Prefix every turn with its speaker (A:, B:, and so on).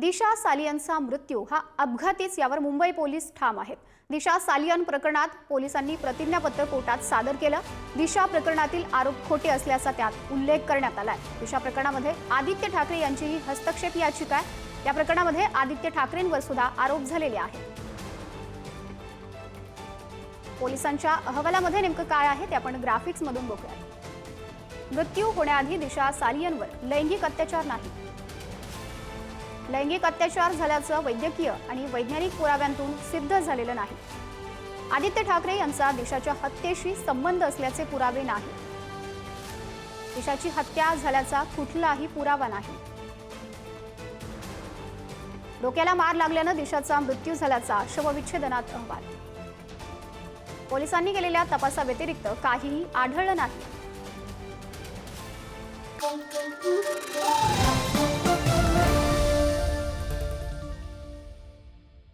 A: दिशा सालियनचा मृत्यू हा अपघातीच यावर मुंबई पोलीस ठाम आहेत. दिशा सालियन प्रकरणात पोलिसांनी प्रतिज्ञापत्र कोर्टात सादर केलं. दिशा प्रकरणातील आरोप खोटे असल्याचा त्यात उल्लेख करण्यात आलाय. दिशा प्रकरणामध्ये आदित्य ठाकरे यांचीही हस्तक्षेप याचिका आहे. या प्रकरणामध्ये आदित्य ठाकरेंवर सुद्धा आरोप झालेले आहेत. पोलिसांच्या अहवालामध्ये नेमकं काय आहे ते आपण ग्राफिक्समधून बघूया बघूयात. मृत्यू होण्याआधी दिशा सालियनवर लैंगिक अत्याचार नाही. लैंगिक अत्याचार झाल्याचं वैद्यकीय आणि वैज्ञानिक पुराव्यांतून सिद्ध झालेलं नाही. आदित्य ठाकरे यांचा देशाच्या हत्येशी संबंध असल्याचे पुरावे नाही. देशाची हत्या झाल्याचा कुठलाही पुरावा नाही. डोक्याला मार लागल्यानं देशाचा मृत्यू झाल्याचा शवविच्छेदनात अहवाल. पोलिसांनी केलेल्या तपासाव्यतिरिक्त काहीही आढळलं नाही.